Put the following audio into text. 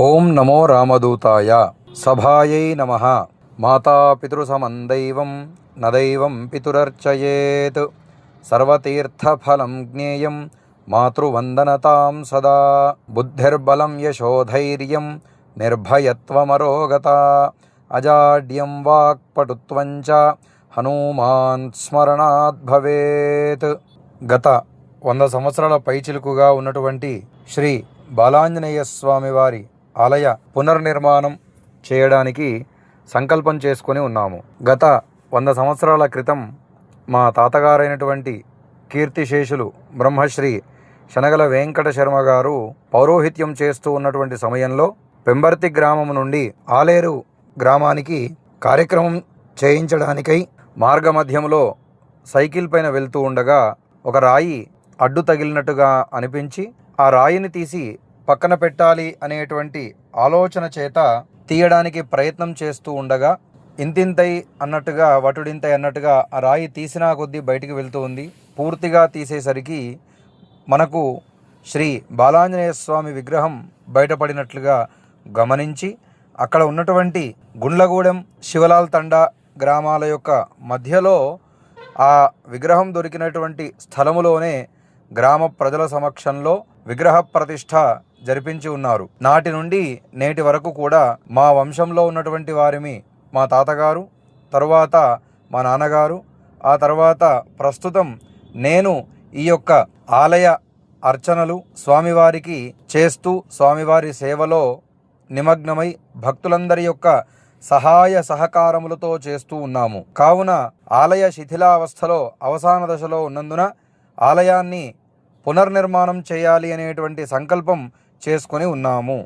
ఓం నమో రామదూతాయ. సభాయై నమ. మాతాపితృసమందైవం నదైవం పితురర్చయేత్. సర్వతీర్థఫలం జ్ఞేయం మాతృవందనతాం సదా. బుద్ధిర్బలం యశోధైర్యం నిర్భయత్వమరోగత. అజాడ్యం వాక్పటుత్వంచ హనుమాన్ స్మరణాత్ భవేత్. గత వంద సంవత్సరాల పైచిలుకుగా ఉన్నటువంటి శ్రీ బాలాంజనేయ స్వామివారి ఆలయ పునర్నిర్మాణం చేయడానికి సంకల్పం చేసుకొని ఉన్నాము. గత వంద సంవత్సరాల క్రితం మా తాతగారైనటువంటి కీర్తిశేషులు బ్రహ్మశ్రీ శనగల వెంకట శర్మ గారు పౌరోహిత్యం చేస్తూ ఉన్నటువంటి సమయంలో పెంబర్తి గ్రామం నుండి ఆలేరు గ్రామానికి కార్యక్రమం చేయించడానికై మార్గమధ్యంలో సైకిల్ పైన వెళ్తూ ఉండగా ఒక రాయి అడ్డు తగిలినట్టుగా అనిపించి ఆ రాయిని తీసి పక్కన పెట్టాలి అనేటువంటి ఆలోచన చేత తీయడానికి ప్రయత్నం చేస్తూ ఉండగా ఇంతింతై అన్నట్టుగా వటుడింతై అన్నట్టుగా ఆ రాయి తీసినా కొద్దీ బయటికి వెళ్తూ ఉంది. పూర్తిగా తీసేసరికి మనకు శ్రీ బాలాంజనేయ స్వామి విగ్రహం బయటపడినట్లుగా గమనించి అక్కడ ఉన్నటువంటి గుండ్లగూడెం శివలాల్ తండా గ్రామాల యొక్క మధ్యలో ఆ విగ్రహం దొరికినటువంటి స్థలములోనే గ్రామ ప్రజల సమక్షంలో విగ్రహ ప్రతిష్ఠ జరిపించి ఉన్నారు. నాటి నుండి నేటి వరకు కూడా మా వంశంలో ఉన్నటువంటి వారిమి మా తాతగారు తరువాత మా నాన్నగారు ఆ తర్వాత ప్రస్తుతం నేను ఈ యొక్క ఆలయ అర్చనలు స్వామివారికి చేస్తూ స్వామివారి సేవలో నిమగ్నమై భక్తులందరి యొక్క సహాయ సహకారములతో చేస్తూ ఉన్నాము. కావున ఆలయ శిథిలావస్థలో అవసాన దశలో ఉన్నందున ఆలయాన్ని పునర్నిర్మాణం చేయాలి అనేటువంటి సంకల్పం చేసుకొని ఉన్నాము.